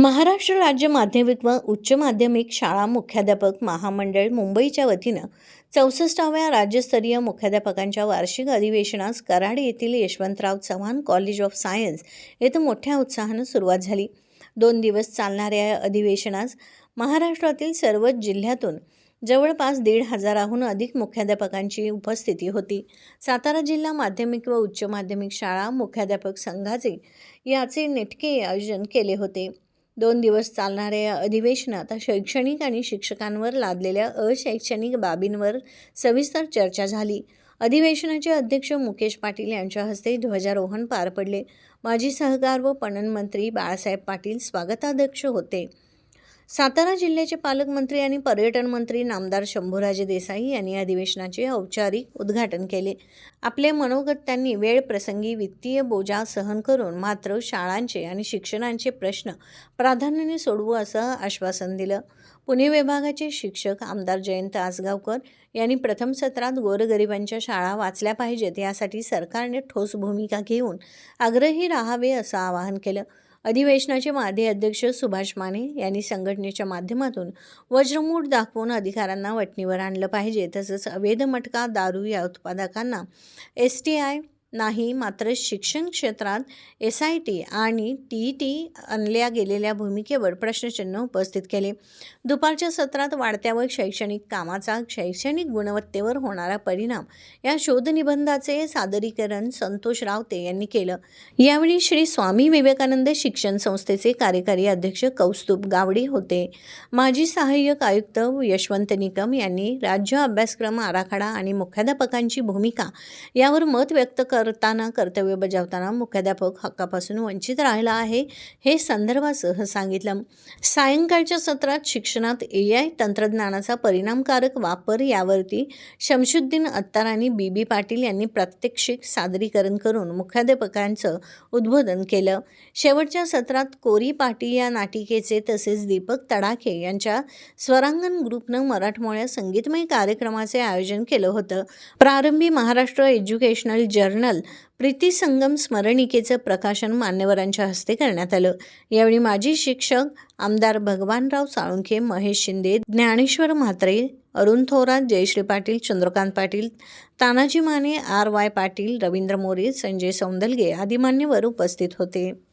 महाराष्ट्र राज्य माध्यमिक व उच्च माध्यमिक शाळा मुख्याध्यापक महामंडळ मुंबईच्या वतीनं चौसष्टाव्या राज्यस्तरीय मुख्याध्यापकांच्या वार्षिक अधिवेशनास कराड येथील Yashwantrao Chavan college of science येथे मोठ्या उत्साहानं सुरुवात झाली. दोन दिवस चालणाऱ्या या अधिवेशनास महाराष्ट्रातील सर्वच जिल्ह्यातून जवळपास दीड हजाराहून अधिक मुख्याध्यापकांची उपस्थिती होती. सातारा जिल्हा माध्यमिक व उच्च माध्यमिक शाळा मुख्याध्यापक संघाचे याचे नेटके आयोजन केले होते. दोन दिवस चालणाऱ्या या अधिवेशनात शैक्षणिक आणि शिक्षकांवर लादलेल्या अशैक्षणिक बाबींवर सविस्तर चर्चा झाली. अधिवेशनाचे अध्यक्ष मुकेश पाटील यांच्या हस्ते ध्वजारोहण पार पडले. माजी सहकार व पणन मंत्री बाळासाहेब पाटील स्वागताध्यक्ष होते. सातारा जिल्ह्याचे पालकमंत्री आणि पर्यटन मंत्री नामदार शंभूराजे देसाई यांनी अधिवेशनाचे औपचारिक उद्घाटन केले. आपले मनोगत त्यांनी वेळ प्रसंगी वित्तीय बोजा सहन करून मात्र शाळांचे आणि शिक्षणांचे प्रश्न प्राधान्याने सोडवू असं आश्वासन दिलं. पुणे विभागाचे शिक्षक आमदार जयंत आसगावकर यांनी प्रथम सत्रात गोरगरिबांच्या शाळा वाचल्या पाहिजेत यासाठी सरकारने ठोस भूमिका घेऊन आग्रही राहावे असं आवाहन केलं. अधिवेशनाचे माजी अध्यक्ष सुभाष माने यांनी संघटनेच्या माध्यमातून वज्रमूठ दाखवून अधिकाऱ्यांना वटणीवर आणलं पाहिजे. तसंच अवैध मटका दारू या उत्पादकांना एस टी आय नाही मात्र शिक्षण क्षेत्रात एस आय टी आणि टी ई टी आणल्या गेलेल्या भूमिकेवर प्रश्नचिन्ह उपस्थित केले. दुपारच्या सत्रात वाढत्या व शैक्षणिक कामाचा शैक्षणिक गुणवत्तेवर होणारा परिणाम या शोधनिबंधाचे सादरीकरण संतोष रावते यांनी केलं. यावेळी श्री स्वामी विवेकानंद शिक्षण संस्थेचे कार्यकारी अध्यक्ष कौस्तुभ गावडे होते. माजी सहाय्यक आयुक्त यशवंत निकम यांनी राज्य अभ्यासक्रम आराखडा आणि मुख्याध्यापकांची भूमिका यावर मत व्यक्त कर करताना कर्तव्य बजावताना मुख्याध्यापक हक्कापासून वंचित राहिला आहे. हे संदर्भासह सांगितलं. सायंकाळच्या सत्रात शिक्षणात ए आय तंत्रज्ञानाचा परिणामकारक वापर यावरती शमशुद्दीन अत्तार आणि बी बी पाटील यांनी प्रात्यक्षिक सादरीकरण करून मुख्याध्यापकांचं उद्बोधन केलं. शेवटच्या सत्रात कोरी पाटी या नाटिकेचे तसेच दीपक तडाखे यांच्या स्वरांगण ग्रुपनं मराठमोळ्या संगीतमय कार्यक्रमाचे आयोजन केलं होतं. प्रारंभी महाराष्ट्र एज्युकेशनल जर्नल प्रीती संगम स्मरणिकेचं प्रकाशन मान्यवरांच्या हस्ते करण्यात आलं. यावेळी माजी शिक्षक आमदार भगवानराव साळुंखे महेश शिंदे ज्ञानेश्वर म्हात्रे अरुण थोरात जयश्री पाटील चंद्रकांत पाटील तानाजी माने आर वाय पाटील रवींद्र मोरे संजय सौंदलगे आदी मान्यवर उपस्थित होते.